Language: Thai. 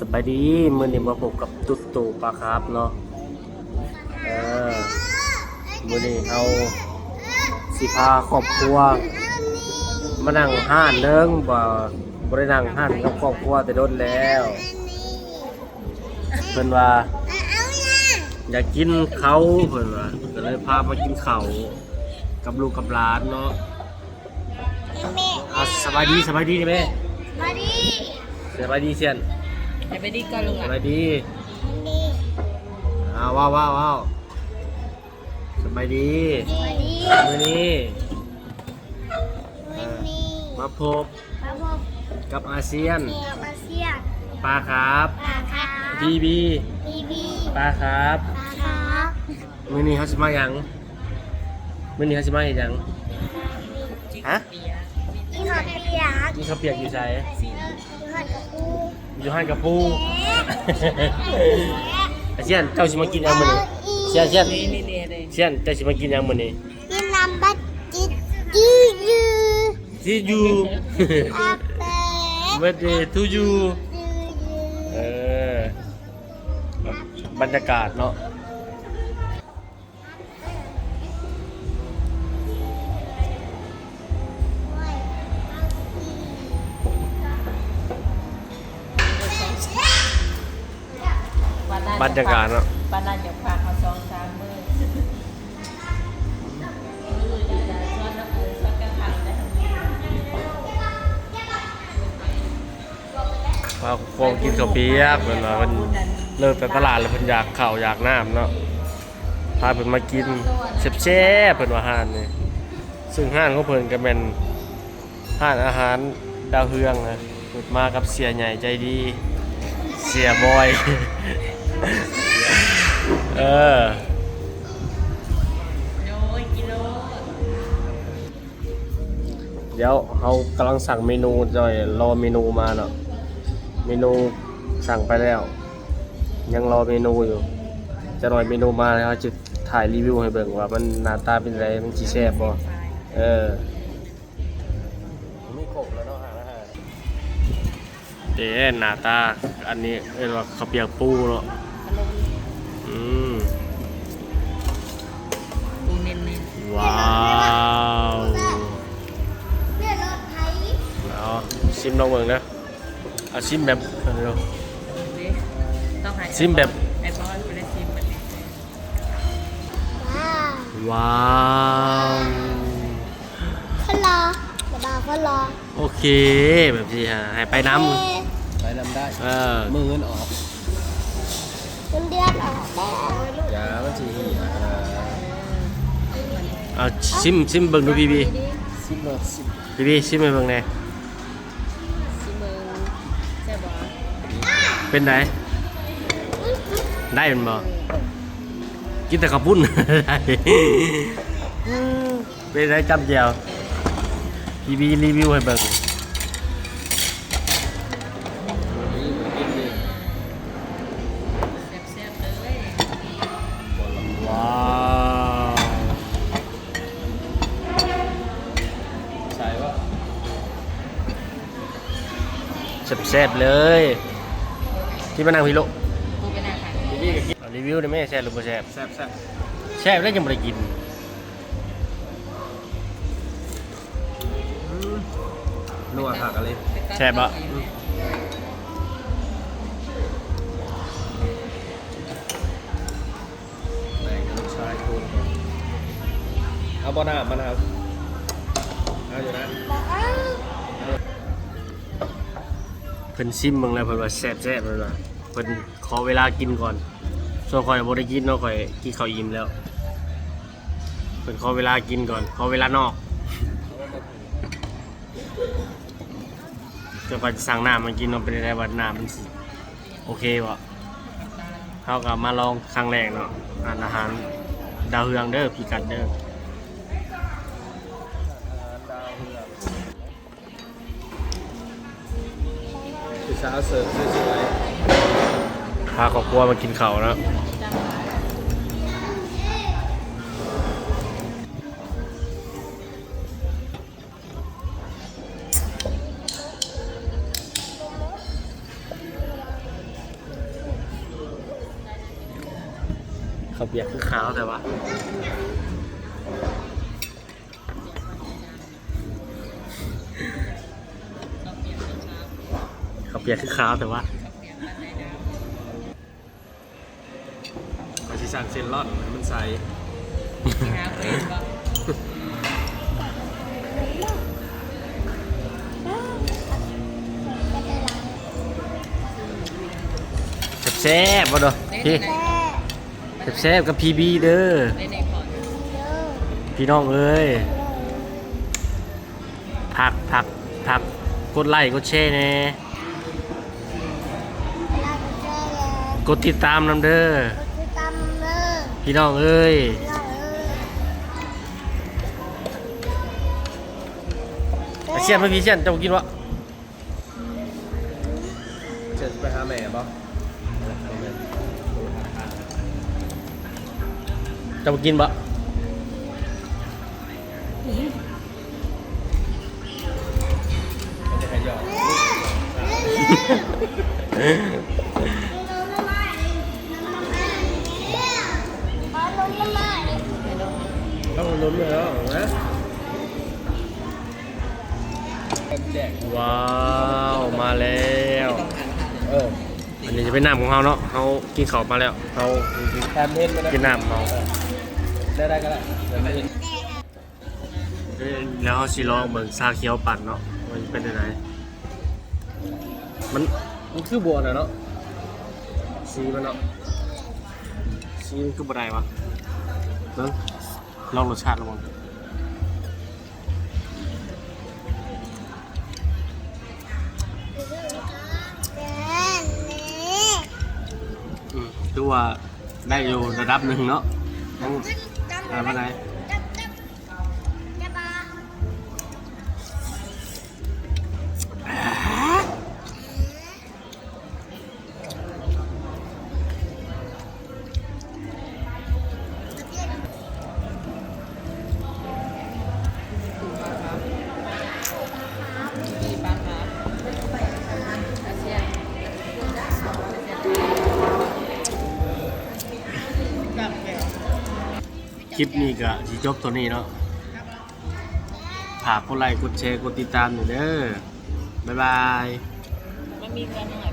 สบายดีมื้อนี้มาพบกับตุ๊ดตู่ปลาครับเนาะเออมื้อนี้เฮาสิพาครอบครัว มานั่งห้านเด้งบ่บ่ได้นั่งห้านกับครอบครัวแต่โดนแล้วเพิ่นว่า อยากกินเขาวเพิ่นว่าก็เลยพามากินข้าวกับลูกกับหลานเนาะอะสบายดีสบายดีนี่แม่มาดิสบายดีเซียน อย่าไปดีก่อนลุงสอะบายดีดีอ้าวว้าวว้าวว้าวสบายดีมาดิมื้อนี้วันนี้มาพบมาพบกับอาเซียนกับอาเซียนปลาครับปลาครับพีบีบีบีปลาครับปลาครับมื้อนี้เขาสิมาหยังมื้อนี้เขาสิมาเฮ็ดหยังฮะกินหอด เปียกกินข้าวเปียกอยู่ไสกินหอดกับปูอยู่ห้านกับปูอาเซียนเจ้าสิมากินหยังมื้อนี้เซียนเซียนนี่นี่นี่เลยเซียนเจ้าสิมากินหยังมื้อนี้กินน้ำบัดจิตจืดจืด See you อาเป birthday to you จืดจืเอดอบรรยากาศเนาะ บรรยากาศเนาะบ้านนั้นอย่าพาเขาสองสามมือมือดีใจชอบน้ำเอ๋ยชองได้ทั้งนี้พาโคงกินข้าวเปียกเพิ่นว่าเพิ่นเลิกแต่ตลาดแล้วเพิ่นอยากข้าวอยากน้ำเนาะพาเพิ่นมากินแซ่บๆเพิ่นว่าห้านนี่ซึ่งห้านของเพิ่นก็แม่นห้านอาหารดาวเฮืองนะเปิดมากับเสียใหญ่ใจดี เสียบอย เออเดี๋ยวเขากำลังสั่งเมนูจอยรอเมนูมาเนาะเมนูสั่งไปแล้ว ยังรอเมนูอยู่ จะหน่อยเมนูมาแล้วเขาจะถ่ายรีวิวให้เบิ่งว่ามันหน้าตาเป็นไรมันจีแซ่บบ่เออมีครบแล้วเนาะหาอาหารเด้หน้าตาอันนี้เรียกว่าข้าวเปียกปูเนาะ ว้าวเลือดรถไทยเอาชิมลองเบิ่งนะเอาชิมแบบเร็ว ดิต้องให้ซิมแบบ ไอ้บอลไปได้ซิมมันดิว้าวว้าวคนรอเดี๋ยวบอกคนรอโอเคแบบนี้ฮะให้ไปน้เอ๊ะไปนำได้ำเออมือเงินออกเงินเดือนออกแล้วยามันสีหีอะ เอาซิมซิมเบิ่งดูบีบีสิบโลสิบพี่บีซิมให้เบิ่งแหน่ซิเมืองใช่บอเป็นไงได้เป็นบ่กินแต่ข้าวปุ้น ได้เป็นไรจำเจียวบีบีรีวิวให้เบิ่ง แซ่บๆเลย ที่มานั่งพี่โลปูเป็นอาหารพี่พี่ก็กินเอารีวิวได้ไหมแซ่บหรือบ่แซ่บแซ่บแซ่บแซ่บแล้วยังบ่ได้กินนัวผักอะไรแซ่บปะแบ่งกับลูกชายคุณเอาบอน้ำมะนาวเอาอยู่นะบอกอ้าวเพิ่นซิมเบิ่งแล้วเพิ่นว่าแซ่บแซ่บเลยว่าเพิ่นขอเวลากินก่อนส่วนข่อยบ่ได้กินเนาะข่อยกินข้าวอิ่มแล้วเพิ่นขอเวลากินก่อนขอเวลานอกจะข่อยจะสั่งน้ำมากินเนาะเป็นได้ว่าน้ำมันสิโอเคบ่เฮาก็มาลองครั้งแรกเนาะอาหารดาวเฮืองเด้อพิกัดเด้อ ช้าเสิร์ฟสวยพาครอบครัวมากินข้าวนะเขาเบียกคือขาวแต่ว่า เปียกคือขาวแต่ว่าก็สิสั่งเส้นร่อนให้มันใสหาเฟรนบ่แซ่บๆบ่เด้อพี่แม่แซ่บๆกับพีบีเด้อในในพอร์ตเด้อพี่น้องเอ้ยผักผักผักกดไลค์กดแชร์แน่ เวลาจะเจอแล้ว ก ดติดตามนำเด้อก็คือตำเด้อพี่น้องเอ้ยเราเออไอเชียนไม่พี่เชียนเจะกินวะเชิญไปหาแม่บ่เจะกินบะมันจะให้หยอก ลุ้นเลยแล้วนะแจกว้าวมาแล้ว เอออันนี้จะเป็นน้ำของเราเนาะเรากินข้าวมาแล้วเราแทนเพ่นมาได้กินน้ำเราได้ได้ก็ได้เดี๋ยวไม่เห็นแล้วเราสิลองเบิ่งซาเขียวปั่นเนาะว่ามันเป็นยังไงมันมันคือบัวนะเนาะสีมันเนาะสีมันคือบ่ได้วะเบิ่ง ลองรสชาติลองแม่นี่อืมคือว่าได้อยู่ระดับหนึ่งเนาะยังอะไรมาไหน ลิปนี้ก็สิจบตัวนี้เนาะฝากกดไลค์กดแชร์กดติดตามหน่อยเด้อบ๊ายบาย มันมีกันหน่อย